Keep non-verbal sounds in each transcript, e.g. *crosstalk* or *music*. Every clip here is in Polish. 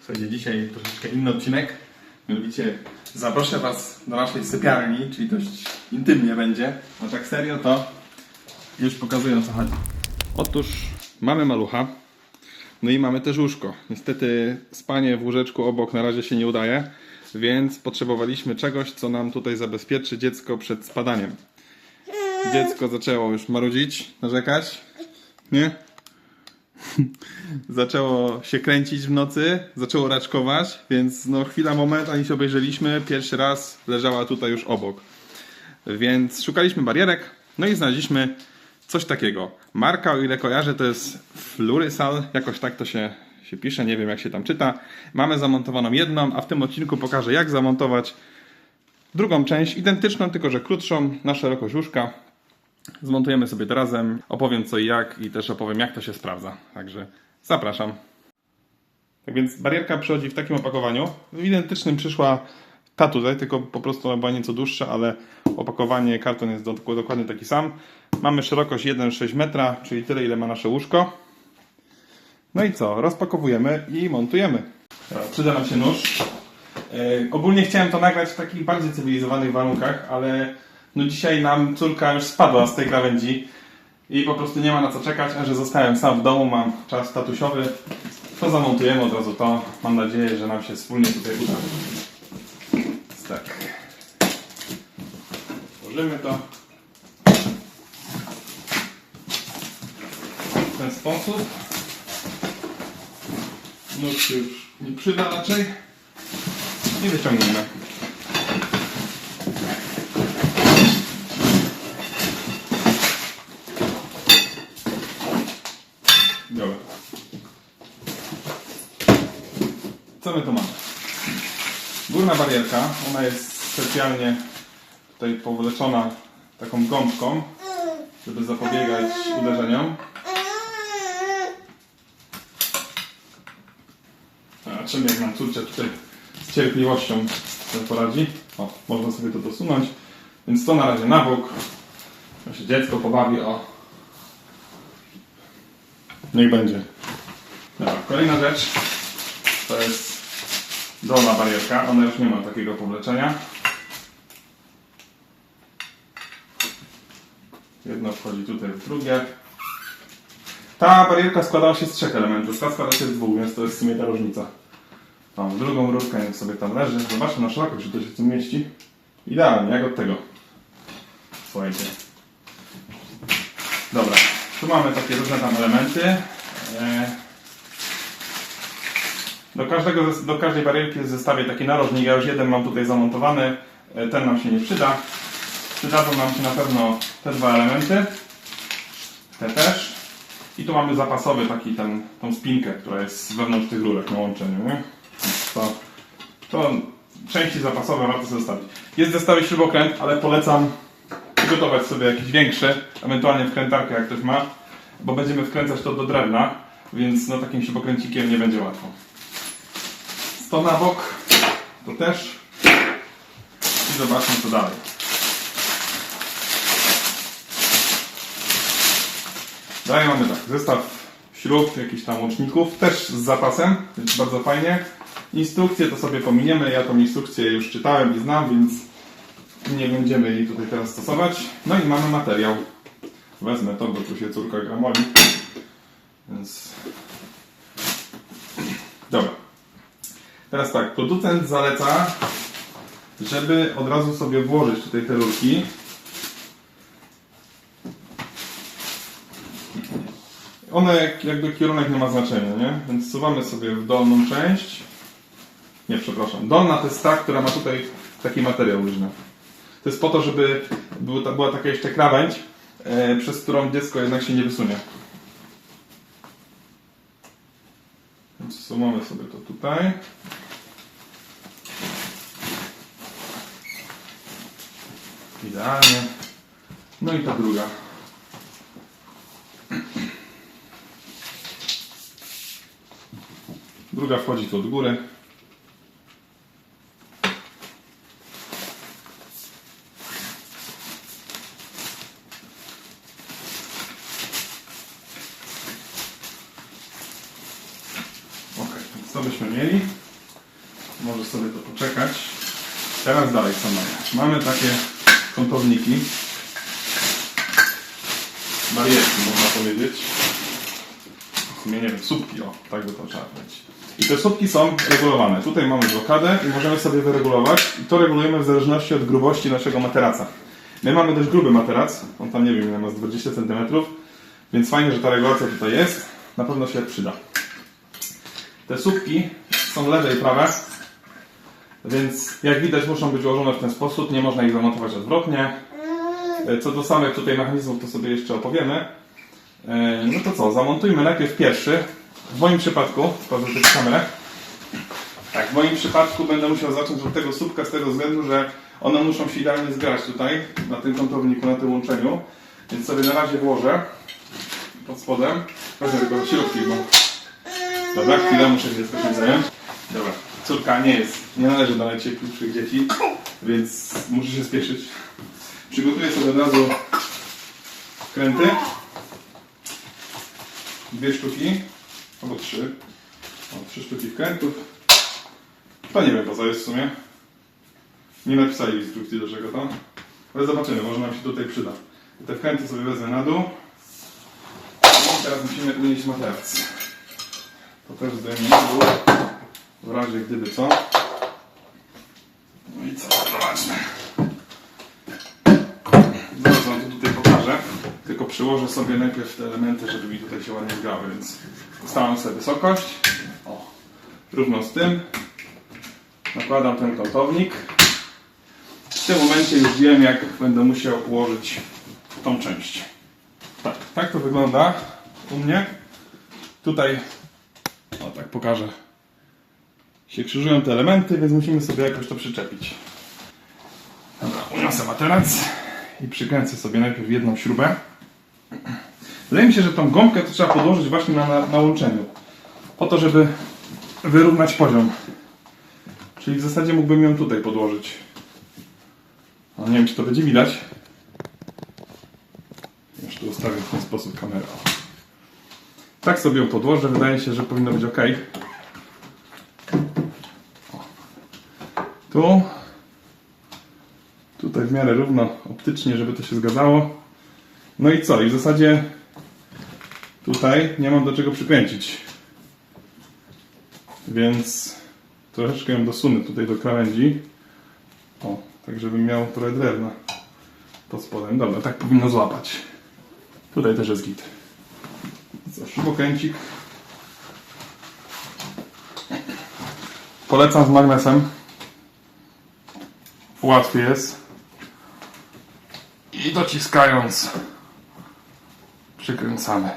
Słuchajcie, dzisiaj troszeczkę inny odcinek. Mianowicie zaproszę Was do naszej sypialni, czyli dość intymnie będzie. No tak serio to już pokazuję o co chodzi. Otóż mamy malucha, no i mamy też łóżko. Niestety spanie w łóżeczku obok na razie się nie udaje, więc potrzebowaliśmy czegoś, co nam tutaj zabezpieczy dziecko przed spadaniem. Dziecko zaczęło już marudzić, narzekać. Nie? *laughs* zaczęło się kręcić w nocy, zaczęło raczkować, więc no chwila, moment, ani się obejrzeliśmy, pierwszy raz leżała tutaj już obok. Więc szukaliśmy barierek, no i znaleźliśmy coś takiego. Marka, o ile kojarzę, to jest Flurysal, jakoś tak to się, się pisze, nie wiem jak się tam czyta. Mamy zamontowaną jedną, a w tym odcinku pokażę jak zamontować drugą część, identyczną, tylko że krótszą, na szerokość łóżka. Zmontujemy sobie to razem, opowiem co i jak i też opowiem jak to się sprawdza. Także zapraszam. Tak więc barierka przychodzi w takim opakowaniu. W identycznym przyszła ta tutaj, tylko po prostu ona była nieco dłuższa, ale opakowanie, karton jest do- dokładnie taki sam. Mamy szerokość 1,6 metra, czyli tyle ile ma nasze łóżko. No i co? Rozpakowujemy i montujemy. Dobra, Przyda nam się nóż. E, ogólnie chciałem to nagrać w takich bardziej cywilizowanych warunkach, ale no dzisiaj nam córka już spadła z tej krawędzi i po prostu nie ma na co czekać, a że zostałem sam w domu, mam czas tatusiowy, to zamontujemy od razu to. Mam nadzieję, że nam się wspólnie tutaj uda. Tak. Włożymy to. W ten sposób. Nóż już nie przyda raczej. I wyciągniemy. Dobra. Co my tu mamy? Górna barierka, ona jest specjalnie tutaj powleczona taką gąbką, żeby zapobiegać uderzeniom. A czym jak nam córcia tutaj z cierpliwością poradzi. O, można sobie to dosunąć. Więc to na razie na bok. Się dziecko pobawi o Niech będzie. Dobra, kolejna rzecz to jest dolna barierka. Ona już nie ma takiego powleczenia. Jedno wchodzi tutaj w drugie. Ta barierka składała się z trzech elementów, ta składa się z dwóch, więc to jest w sumie ta różnica. Tam w drugą rurkę niech sobie tam leży. Zobaczmy na szerokość, czy to się tu mieści. Idealnie, jak od tego. Słuchajcie. Dobra, tu mamy takie różne tam elementy. Do, każdego, do każdej barierki zestawie taki narożnik. Ja już jeden mam tutaj zamontowany. E, Ten nam się nie przyda. Przydadzą nam się na pewno te dwa elementy. Te też. I tu mamy zapasowy taki ten, tą spinkę, która jest wewnątrz tych rurek na łączeniu. To, to części zapasowe warto sobie zostawić. Jest w zestawie śrubokręt, ale polecam przygotować sobie jakiś większy, ewentualnie wkrętarkę jak ktoś ma, bo będziemy wkręcać to do drewna, więc no takim śrubokręcikiem nie będzie łatwo. 100 na bok, to też i zobaczmy co dalej. Dalej mamy tak, zestaw śrub, jakichś tam łączników, też z zapasem, więc bardzo fajnie. Instrukcje to sobie pominiemy, ja tą instrukcję już czytałem i znam, więc nie będziemy jej tutaj teraz stosować. No i mamy materiał. Wezmę to, bo tu się córka gramoli. Więc... Dobra. Teraz tak, producent zaleca, żeby od razu sobie włożyć tutaj te rurki. One jak, jakby kierunek nie ma znaczenia, nie? Więc suwamy sobie w dolną część. Nie, przepraszam. Dolna to jest ta, która ma tutaj taki materiał różny. To jest po to, żeby była taka jeszcze krawędź, e, przez którą dziecko jednak się nie wysunie. Więc sumamy sobie to tutaj. Idealnie. No i ta druga. Druga wchodzi tu od góry. Co byśmy mieli? Może sobie to poczekać. Teraz dalej co mamy? Mamy takie kątowniki. Barierki można powiedzieć. W sumie nie wiem, słupki, o, tak by to trzeba powiedzieć. I te słupki są regulowane. Tutaj mamy blokadę i możemy sobie wyregulować. I to regulujemy w zależności od grubości naszego materaca. My mamy dość gruby materac, on tam nie wiem ile ma, z 20 cm, więc fajnie, że ta regulacja tutaj jest. Na pewno się przyda. Te słupki są lewe i prawe, więc jak widać muszą być ułożone w ten sposób, nie można ich zamontować odwrotnie. E, Co do samych tutaj mechanizmów to sobie jeszcze opowiemy. E, No to co, zamontujmy najpierw pierwszy. W moim przypadku, tylko kamerę. Tak, w moim przypadku będę musiał zacząć od tego słupka z tego względu, że one muszą się idealnie zgrać tutaj, na tym kątowniku, na tym łączeniu. Więc sobie na razie włożę pod spodem. Proszę tylko środki, bo... Dobra, chwilę, muszę się trochę zająć. Dobra, córka nie jest, nie należy do najcieplejszych dzieci, więc muszę się spieszyć. Przygotuję sobie od razu kręty. Dwie sztuki, albo trzy. O, trzy sztuki wkrętów. To nie wiem po co jest w sumie. Nie napisali instrukcji do czego to. Ale zobaczymy, może nam się tutaj przyda. Te wkręty sobie wezmę na dół. I teraz musimy unieść materac. To też zdejmę dół. W razie gdyby co. No i co, zobaczmy. Zaraz wam to tutaj pokażę. Tylko przyłożę sobie najpierw te elementy, żeby mi tutaj się ładnie zgrały, więc ustalam sobie wysokość. O, równo z tym. Nakładam ten kątownik. W tym momencie już wiem, jak będę musiał ułożyć tą część. Tak, tak to wygląda u mnie. Tutaj, pokażę, się krzyżują te elementy, więc musimy sobie jakoś to przyczepić. Dobra, uniosę materac i przykręcę sobie najpierw jedną śrubę. Wydaje mi się, że tą gąbkę to trzeba podłożyć właśnie na, na, na łączeniu. Po to, żeby wyrównać poziom. Czyli w zasadzie mógłbym ją tutaj podłożyć. No nie wiem, czy to będzie widać. Już tu ustawię w ten sposób kamerę. Tak sobie ją podłożę. Wydaje się, że powinno być ok. Tu. Tutaj w miarę równo optycznie, żeby to się zgadzało. No i co? I w zasadzie tutaj nie mam do czego przykręcić. Więc troszeczkę ją dosunę tutaj do krawędzi. O, tak żeby miał trochę drewna pod spodem. Dobra, tak powinno złapać. Tutaj też jest git. Co, śrubokręcik. Polecam z magnesem. Łatwiej jest. I dociskając przykręcamy.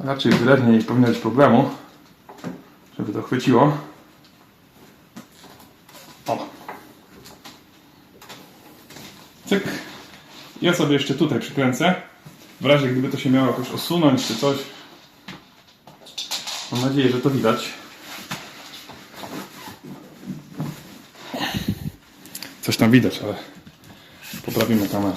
Raczej wyraźnie nie powinno być problemu, żeby to chwyciło. O. Cyk. Ja sobie jeszcze tutaj przykręcę. W razie gdyby to się miało jakoś osunąć czy coś. Mam nadzieję, że to widać. Coś tam widać, ale poprawimy kamerę.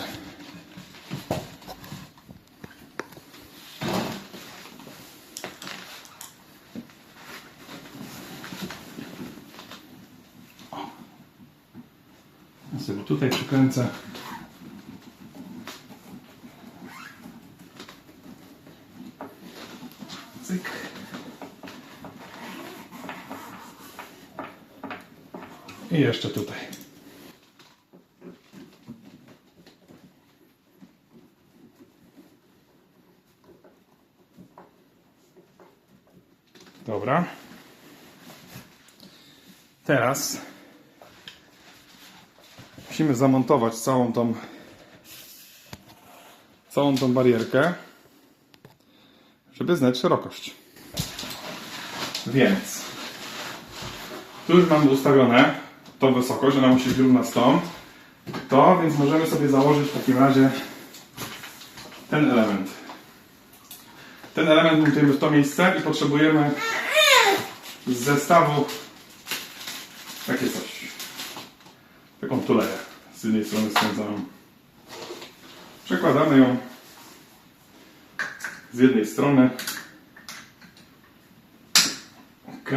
Tutaj przykręcę. I jeszcze tutaj. Dobra. Teraz musimy zamontować całą tą całą tą barierkę, żeby znać szerokość. Więc tu już mamy ustawione tą wysokość, ona musi być równa z tą. To, więc możemy sobie założyć w takim razie ten element. Ten element montujemy w to miejsce i potrzebujemy z zestawu takie coś. Taką tuleję z jednej strony skręcaną. Przekładamy ją z jednej strony Ok.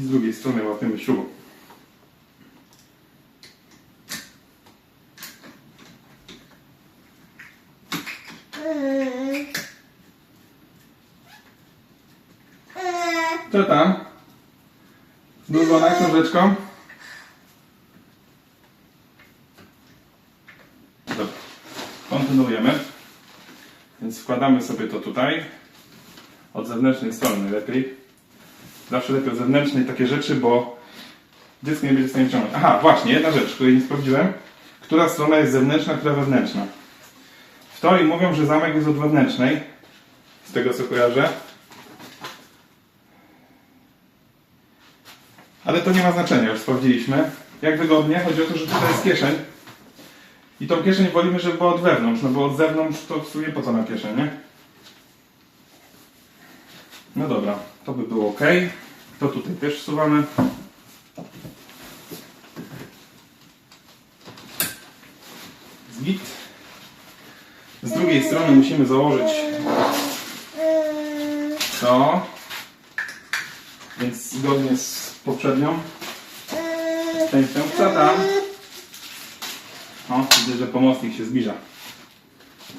I z drugiej strony łapiemy śrubą. Co tam? Zbudowana książeczką? Dobra. Kontynuujemy. Więc wkładamy sobie to tutaj. Od zewnętrznej strony najlepiej. Zawsze lepiej od zewnętrznej takie rzeczy, bo dziecko nie będzie w stanie ciągnąć. Aha, właśnie, jedna rzecz, której nie sprawdziłem. Która strona jest zewnętrzna, która wewnętrzna. W teorii mówią, że zamek jest od wewnętrznej. Z tego co kojarzę. Ale to nie ma znaczenia, już sprawdziliśmy. Jak wygodnie, chodzi o to, że tutaj jest kieszeń. I tą kieszeń wolimy, żeby była od wewnątrz, no bo od zewnątrz to w sumie po co na kieszeń, nie? No dobra, to by było ok. To tutaj też wsuwamy. Zgit. Z drugiej strony musimy założyć to. Więc zgodnie z poprzednią częścią. Tam? O, widzę, że pomocnik się zbliża.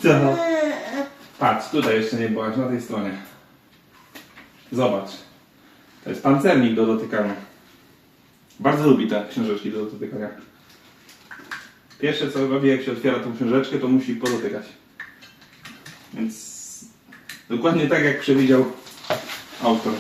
Co? Patrz, tutaj jeszcze nie byłaś, na tej stronie. Zobacz. To jest pancernik do dotykania. Bardzo lubi te książeczki do dotykania. Pierwsze co robi, jak się otwiera tą książeczkę, to musi podotykać. Więc dokładnie tak jak przewidział autor.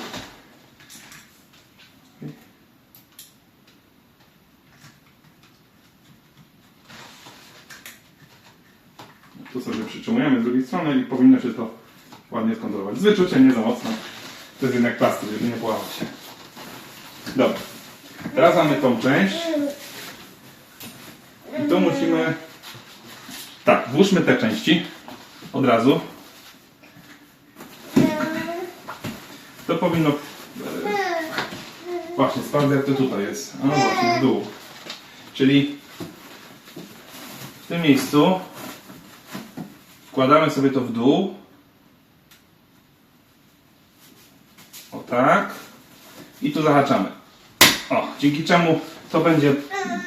Tu sobie przytrzymujemy z drugiej strony i powinno się to ładnie skontrolować. Z wyczuciem nie za mocno. To jest jednak plastik, żeby nie połamać się. Dobra. Teraz mamy tą część. I tu musimy... Tak, włóżmy te części od razu. To powinno... e, Właśnie, sprawdzę jak to tutaj jest. A no właśnie, w dół. Czyli w tym miejscu wkładamy sobie to w dół. O tak. I tu zahaczamy. O, dzięki czemu to będzie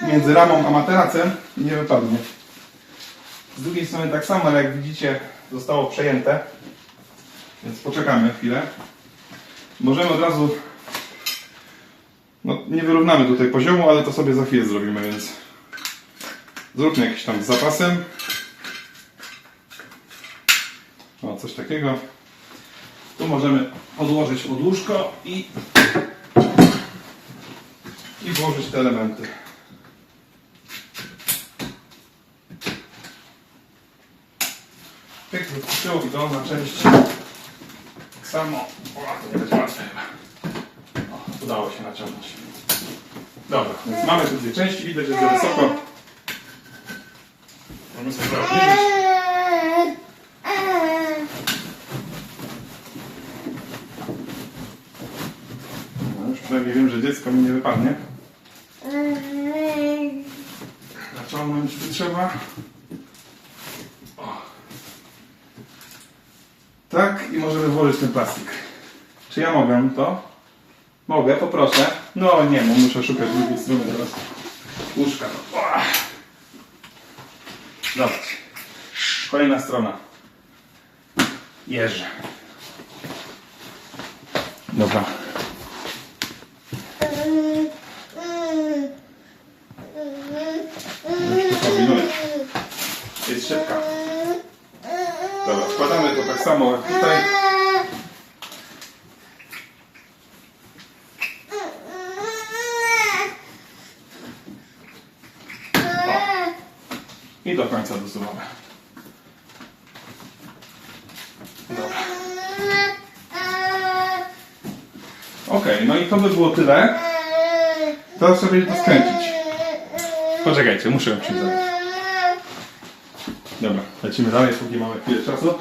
między ramą a materacem i nie wypadnie. Z drugiej strony tak samo, ale jak widzicie, zostało przejęte. Więc poczekamy chwilę. Możemy od razu. No, nie wyrównamy tutaj poziomu, ale to sobie za chwilę zrobimy, więc zróbmy jakiś tam z zapasem. O, coś takiego. Tu możemy odłożyć pod łóżko i, i włożyć te elementy. Pyk, wypuściło i dolna część. Tak samo. O, to nie będzie łatwe chyba. Udało się naciągnąć. Dobra, więc mamy tu dwie części, widać, że za wysoko. Możemy sobie obniżyć. No, już przynajmniej wiem, że dziecko mi nie wypadnie. Naciągnąć tu trzeba. O. Tak, i możemy włożyć ten plastik. Czy ja mogę to? Mogę, poproszę. No nie, no muszę szukać drugiej strony teraz. Łóżka. Zobacz. Kolejna strona. Jeże. Dobra. Już to kombinuję. Jest szybka. Wkładamy to tak samo jak tutaj. I do końca dosuwamy. Dobra. Okej, no i to by było tyle. Teraz będzie to skręcić. Poczekajcie, muszę ją zająć. Dobra, lecimy dalej, póki mamy chwilę czasu.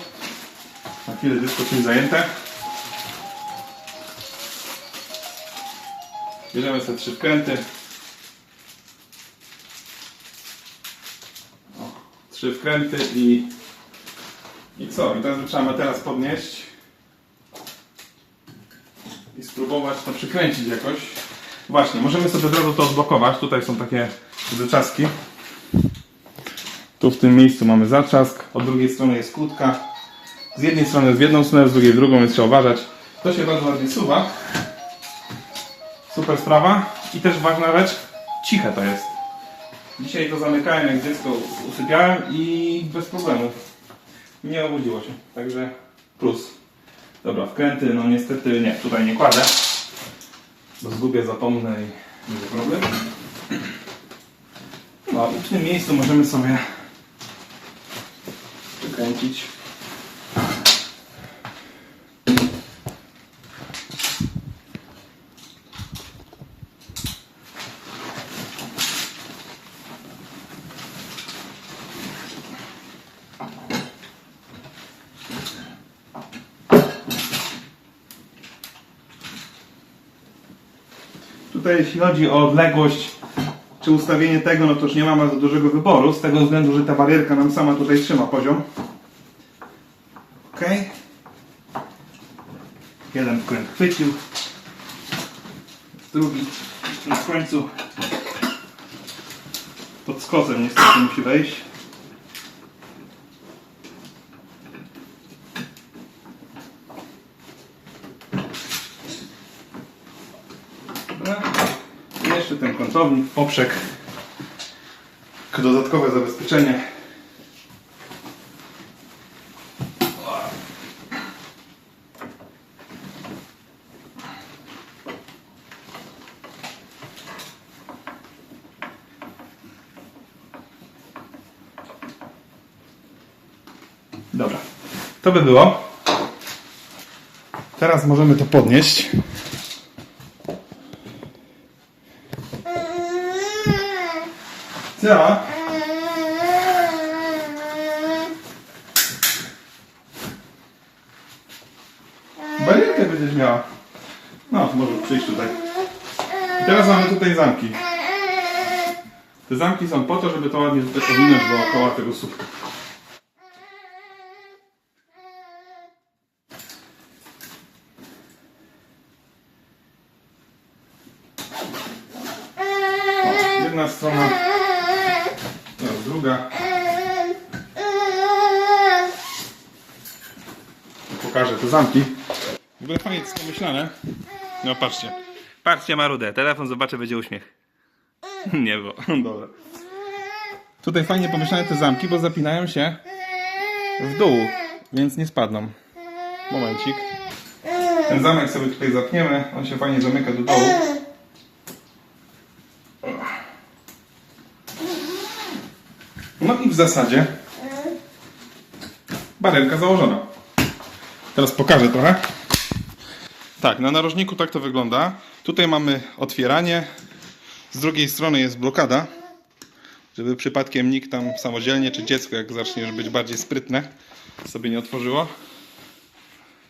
Chwilę dziecko czymś zajęte. Bierzemy sobie trzy wkręty. O, trzy wkręty i... I co? I teraz trzeba teraz podnieść. i spróbować to przykręcić jakoś. Właśnie, możemy sobie od razu to odblokować. Tutaj są takie zaczaski. Tu w tym miejscu mamy zaczask, od drugiej strony jest kłódka. Z jednej strony w jedną stronę, z drugiej w drugą, więc trzeba uważać. To się bardzo ładnie suwa. Super sprawa. I też ważna rzecz, ciche to jest. Dzisiaj to zamykałem jak dziecko usypiałem i bez problemu. Nie obudziło się. Także plus. Dobra, wkręty, no niestety nie, tutaj nie kładę. Bo zgubię, zapomnę i będzie problem. No i w tym miejscu możemy sobie przykręcić. Tutaj jeśli chodzi o odległość czy ustawienie tego, no to już nie mamy za dużego wyboru, z tego względu, że ta barierka nam sama tutaj trzyma poziom. Ok. Jeden wkręt chwycił. Drugi na końcu pod skosem niestety musi wejść. Dobra. I kątownik, poprzek. Dodatkowe zabezpieczenie. Dobra, to by było. Teraz możemy to podnieść. Co? Barierkę będziesz miała. No, może przyjść tutaj. I teraz mamy tutaj zamki. Te zamki są po to, żeby to ładnie tutaj powinąć dookoła tego słupka. O, jedna strona, teraz druga. Pokażę te zamki. W ogóle fajnie jest pomyślane. No patrzcie. Patrzcie marudę. Telefon zobaczę, będzie uśmiech. *laughs* Nie było. *laughs* Dobra. Tutaj fajnie pomyślane te zamki, bo zapinają się w dół, więc nie spadną. Momencik. Ten zamek sobie tutaj zapniemy. On się fajnie zamyka do dołu. No i w zasadzie barierka założona. Teraz pokażę trochę. Tak, na narożniku tak to wygląda. Tutaj mamy otwieranie. Z drugiej strony jest blokada, żeby przypadkiem nikt tam samodzielnie, czy dziecko, jak zacznie być bardziej sprytne, sobie nie otworzyło.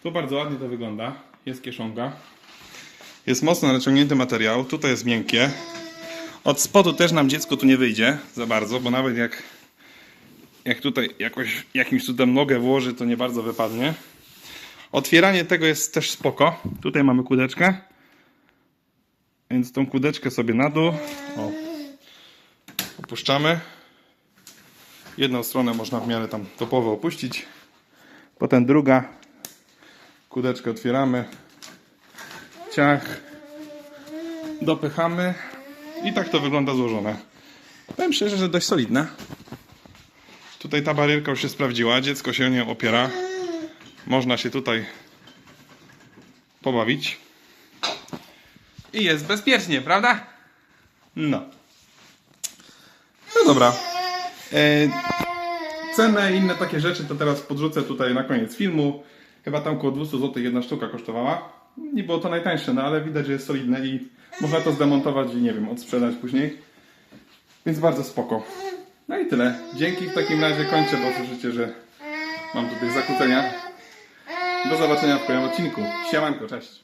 Tu bardzo ładnie to wygląda. Jest kieszonka. Jest mocno naciągnięty materiał. Tutaj jest miękkie. Od spodu też nam dziecko tu nie wyjdzie za bardzo, bo nawet jak, jak tutaj jakoś jakimś cudem nogę włoży, to nie bardzo wypadnie. Otwieranie tego jest też spoko. Tutaj mamy kudeczkę. Więc tą kudeczkę sobie na dół. O. Opuszczamy. Jedną stronę można w miarę tam topowo opuścić. Potem druga. Kudeczkę otwieramy. Ciach. Dopychamy. I tak to wygląda złożone. Powiem szczerze, że dość solidne. Tutaj ta barierka już się sprawdziła. Dziecko się o nią opiera. Można się tutaj pobawić. I jest bezpiecznie, prawda? No. No dobra. E, cenę i inne takie rzeczy to teraz podrzucę tutaj na koniec filmu. Chyba tam około 200 zł jedna sztuka kosztowała. Nie było to najtańsze, no ale widać, że jest solidne i można to zdemontować i nie wiem, odsprzedać później. Więc bardzo spoko. No i tyle. Dzięki w takim razie kończę, bo słyszycie, że mam tutaj zakłócenia. Do zobaczenia w kolejnym odcinku. Siemanko, cześć.